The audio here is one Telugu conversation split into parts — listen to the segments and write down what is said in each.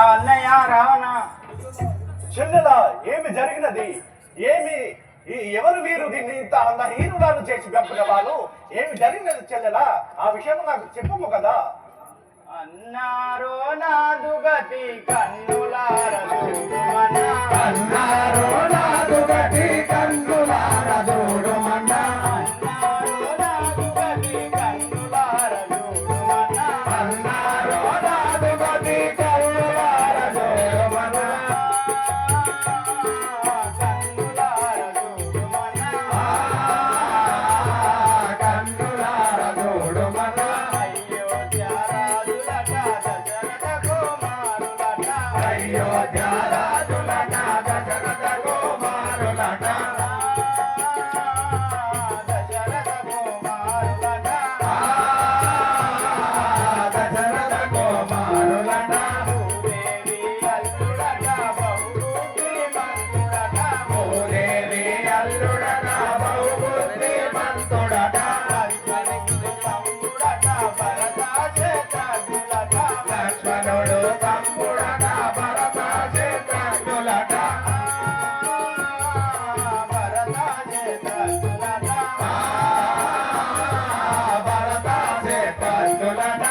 ఆ అన్నయ్య రావణ చెల్లెలా ఏమి జరిగినది? ఏమి? ఈ ఎవరు వీరు దీన్ని ఇంత అంత హీనురాలు చేసి పంపగవారు ఏమి జరిగినది చెల్లెలా? ఆ విషయం నాకు చెప్పము కదా. అన్నారో నాదు గతి కన్నులార చూడుమన్నా. అన్నారో నాదు Hola,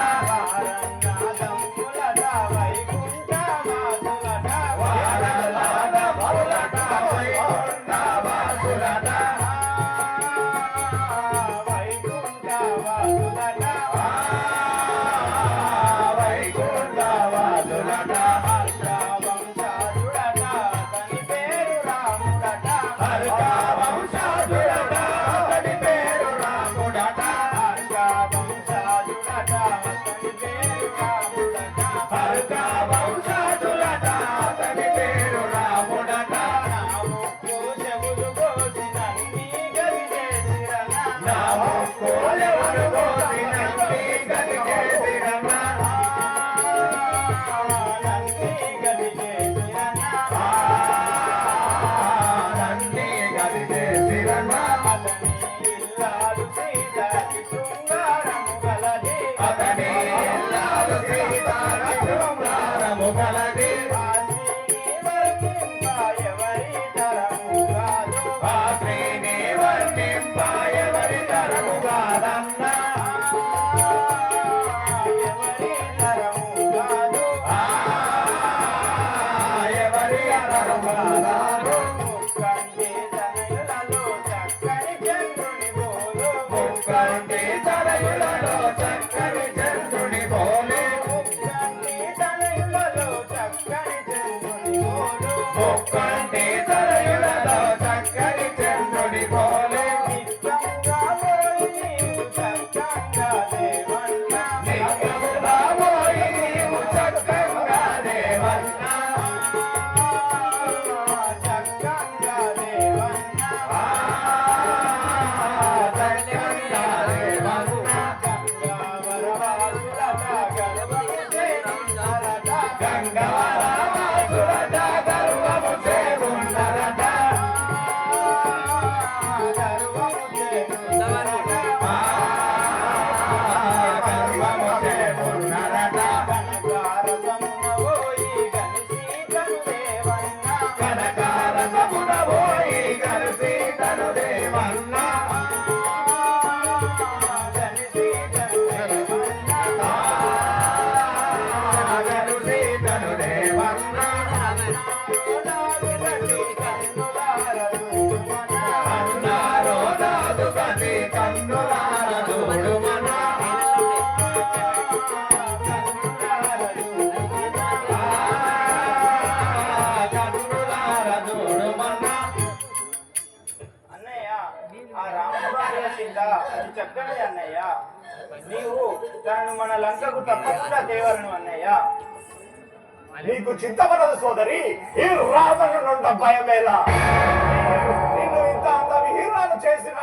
Oh, రామభార్య అది చక్కనిది అన్నయ్య. నీవు తనను మన లంకకు తప్పకుండా తేవలను అన్నయ్య. నీకు చింతపడదు సోదరి ఈ రావణుండ భయమేలా. నిన్ను ఇంత అంత విహీనాలు చేసిన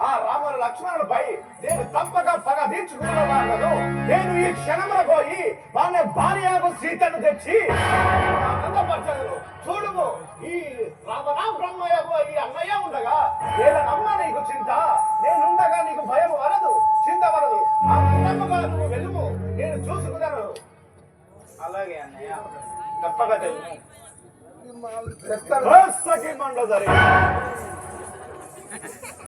ఆ రాముడు లక్ష్మణుడిపై నేను తప్పక పగ తీర్చుకున్నాను నేను ఈ క్షణమున పోయి వాళ్ళ భార్యకు సీతను తెచ్చి ఆనందపరచదు చూడుము. ఈ రావణ బ్రహ్మయ్య ఈ అన్నయ్య ఏదనమ్మా నీకు చింత? నేనుండగా నీకు భయం వరదు చింత వరదు ఆ నమ్మగా నేను చూసుకున్నాను. అలాగే అన్నయ్య. తప్పగా తెలుగు